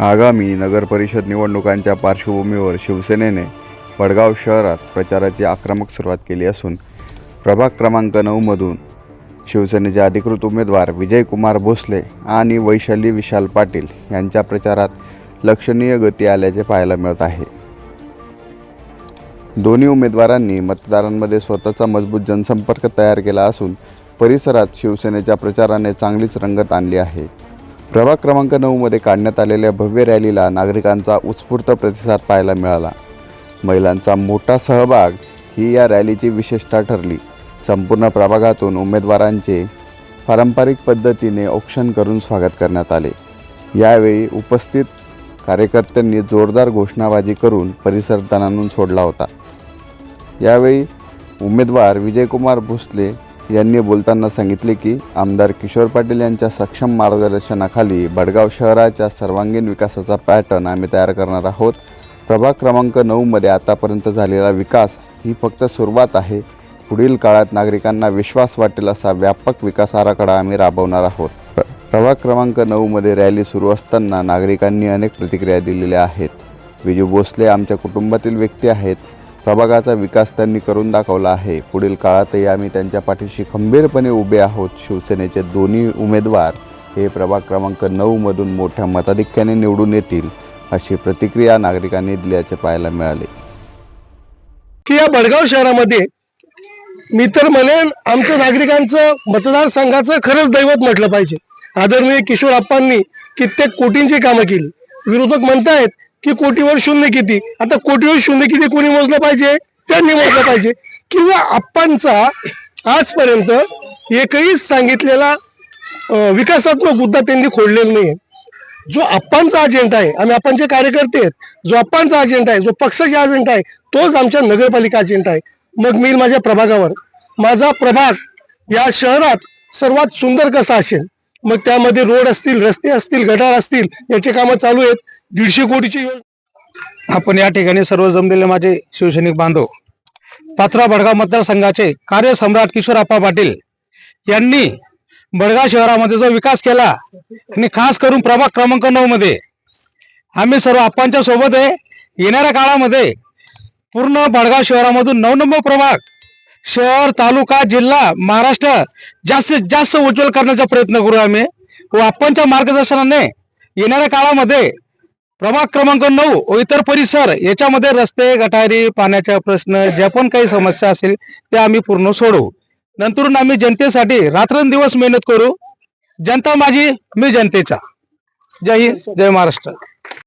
आगामी नगरपरिषद निवडणुकांच्या पार्श्वभूमीवर शिवसेनेने वडगाव शहरात प्रचाराची आक्रमक सुरुवात केली असून प्रभाग क्रमांक नऊमधून शिवसेनेचे अधिकृत उमेदवार विजयकुमार भोसले आणि वैशाली विशाल पाटील यांच्या प्रचारात लक्षणीय गती आल्याचे पाहायला मिळत आहे. दोन्ही उमेदवारांनी मतदारांमध्ये स्वतःचा मजबूत जनसंपर्क तयार केला असून परिसरात शिवसेनेच्या प्रचाराने चांगलीच रंगत आणली आहे. प्रभाग क्रमांक नऊमध्ये काढण्यात आलेल्या भव्य रॅलीला नागरिकांचा उत्स्फूर्त प्रतिसाद पाहायला मिळाला. महिलांचा मोठा सहभाग ही या रॅलीची विशेषता ठरली. संपूर्ण प्रभागातून उमेदवारांचे पारंपरिक पद्धतीने औक्षण करून स्वागत करण्यात आले. यावेळी उपस्थित कार्यकर्त्यांनी जोरदार घोषणाबाजी करून परिसर दणानून सोडला होता. यावेळी उमेदवार विजयकुमार भोसले यांनी बोलताना सांगितले की आमदार किशोर पाटील यांच्या सक्षम मार्गदर्शनाखाली बडगाव शहराच्या सर्वांगीण विकासाचा पॅटर्न आम्ही तयार करणार आहोत. प्रभाग क्रमांक नऊमध्ये आतापर्यंत झालेला विकास ही फक्त सुरुवात आहे. पुढील काळात नागरिकांना विश्वास वाटेल असा व्यापक विकास आराखडा आम्ही राबवणार आहोत. प्र- प्रभाग क्रमांक नऊमध्ये रॅली सुरू असताना नागरिकांनी अनेक प्रतिक्रिया दिलेल्या आहेत. विजू भोसले आमच्या कुटुंबातील व्यक्ती आहेत. प्रभागाचा विकास त्यांनी करून दाखवला आहे. पुढील काळातही आम्ही त्यांच्या पाठीशी खंबीरपणे उभे आहोत. शिवसेनेचे दोन्ही उमेदवार हे प्रभाग क्रमांक नऊमधून मोठ्या मताधिक्याने निवडून येतील अशी प्रतिक्रिया नागरिकांनी दिल्याचे पाहायला मिळाले. की या बडगाव शहरामध्ये मी तर म्हणेन आमच्या नागरिकांचं मतदारसंघाचं खरंच दैवत म्हटलं पाहिजे. आदरणीय किशोर आप्पांनी कित्येक कोटींची कामं केली. विरोधक म्हणतायत की कोटीवर शून्य किती? आता कोटीवर शून्य किती कोणी मोजलं पाहिजे? त्यांनी मोजलं पाहिजे. किंवा आप्पांचा आजपर्यंत एकही सांगितलेला विकासात्मक मुद्दा त्यांनी खोडलेला नाही जो आप्पांचा अजेंडा आहे आम्ही आप्पांचे कार्यकर्ते आहेत जो आप्पांचा अजेंडा आहे जो पक्षाचा अजेंडा आहे तोच आमच्या नगरपालिका अजेंडा आहे. मग मी माझ्या प्रभागावर माझा प्रभाग या शहरात सर्वात सुंदर कसा असेल? मग त्यामध्ये रोड असतील रस्ते असतील गटार असतील याचे कामं चालू आहेत. दीडशे कोटीची योजना. आपण या ठिकाणी सर्व जमलेले माझे शिवसैनिक बांधव पात्रा बडगाव मतदारसंघाचे कार्यसम्राट किशोरप्पा पाटील यांनी बडगाव शहरामध्ये जो विकास केला आणि खास करून प्रभाग क्रमांक नऊ मध्ये आम्ही सर्व आप्पांच्या सोबत आहे. येणाऱ्या काळामध्ये पूर्ण बडगाव शहरामधून नऊ नंबर प्रभाग शहर तालुका जिल्हा महाराष्ट्र जास्तीत जास्त उज्ज्वल करण्याचा प्रयत्न करू आम्ही. व आपणच्या मार्गदर्शनाने येणाऱ्या काळामध्ये प्रभाग क्रमांक नऊ व इतर परिसर याच्यामध्ये रस्ते गटारी पाण्याचा प्रश्न ज्या पण काही समस्या असतील त्या आम्ही पूर्ण सोडवू. नंतरून आम्ही जनतेसाठी रात्रंदिवस मेहनत करू. जनता माझी मी जनतेचा. जय हिंद जय महाराष्ट्र.